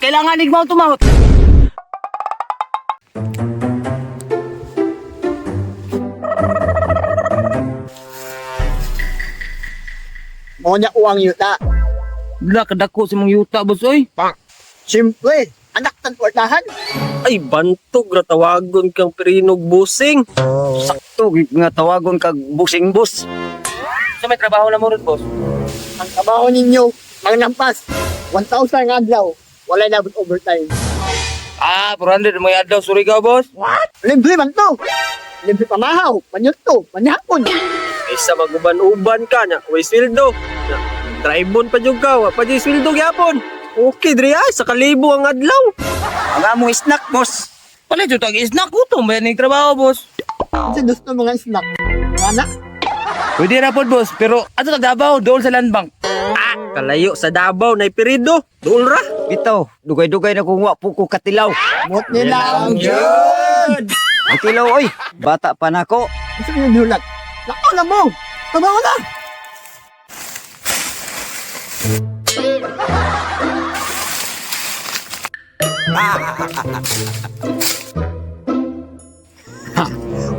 kailangan igmaw tumawat. Mo niya uwang yuta. Wala, kadako si mong yuta, boss, oy. Siyempre, anak tan kwartahan. Ay, bantog ra tawagon kang perinog busing. Sakto, nga tawagon kag busing bus. Sa may trabaho na mo rin, boss. Ang trabaho ninyo, ang nampas. 1,000 nga adlaw. Wala na overtime. Ah, 400 may adlaw Surigao, boss. What? Libre man to. Libre pamahaw, panyuto, panyapon. Isa maguban-uban ka na, way sweldo. Na, Drive-on pa jud ka, wa pa jud sweldo gyapon. Okay, dre ay, sa kalibo ang adlaw. Ang among snack, boss. Pala, ito tag isnak ko to. May trabaho, boss. Kasi gusto mga snack. Anak, Pwede ra po, boss. Pero ato tag Davao, doon sa land bank. Ah, kalayo sa Davao na perido. Doon ra. Bitaw, dugay-dugay na kung wa po ko katilaw. mot nila ang Diyos. Katilaw, oy. Bata pa na ko. Gusto nyo nulat. Lakaw na mo. Trabaho na.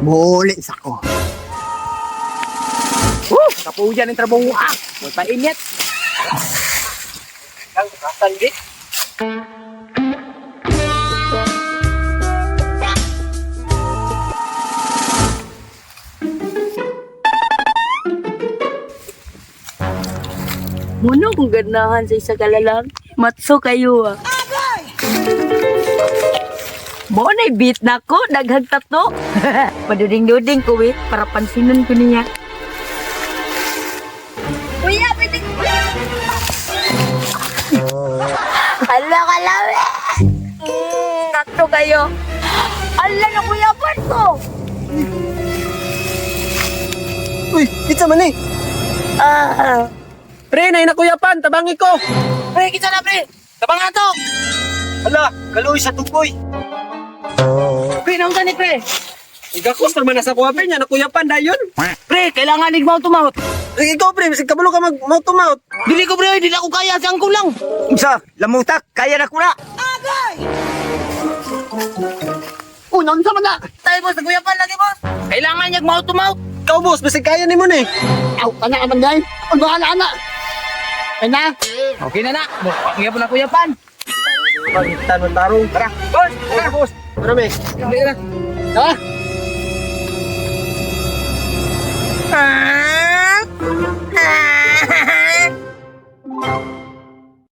Muli sa ko. Woo! Kapuyan ng trabaho. Ah! Huwag pa init. Kang kasandi. Muno kung ganahan sa isa kalalang. Matso kayo ah. Mo beat na ko, daghag tato. Paduding-duding ko eh, para pansinan ko niya. Hala ka lang eh! Mm, nato kayo. Hala na kuya, ko! Uy, kitsa man eh. Ah, Pre, nay nakuyapan, tabangi ko. Pre, kita na, pre. Tabang nga to. Hala, kaloy sa tukoy. Pre, naunta ni pre. Igakos naman na sa kuwape niya, nakuyapan dayon. Pre, kailangan igmaw tumawat. Eh, Ikaw, pre, kasi kabalo ka mag mouth to mouth. Dili ko, pre. Dili ako kaya. Siyang ko lang. Unsa, lamutak, kaya na ko na. Unang sa mana. Tayo, boss. Naguyapan lagi, boss. Kailangan niya igmaw tumawat. Ikaw, boss, basta kaya ni mo na eh. Aw, kana ka man dahil. Ang bahala ka na. Ay na. Okay na na. Po na kuyapan. Pagitan ng tarong. Tara, boss, tara, boss. Marami. Hindi na. Ha? Ah!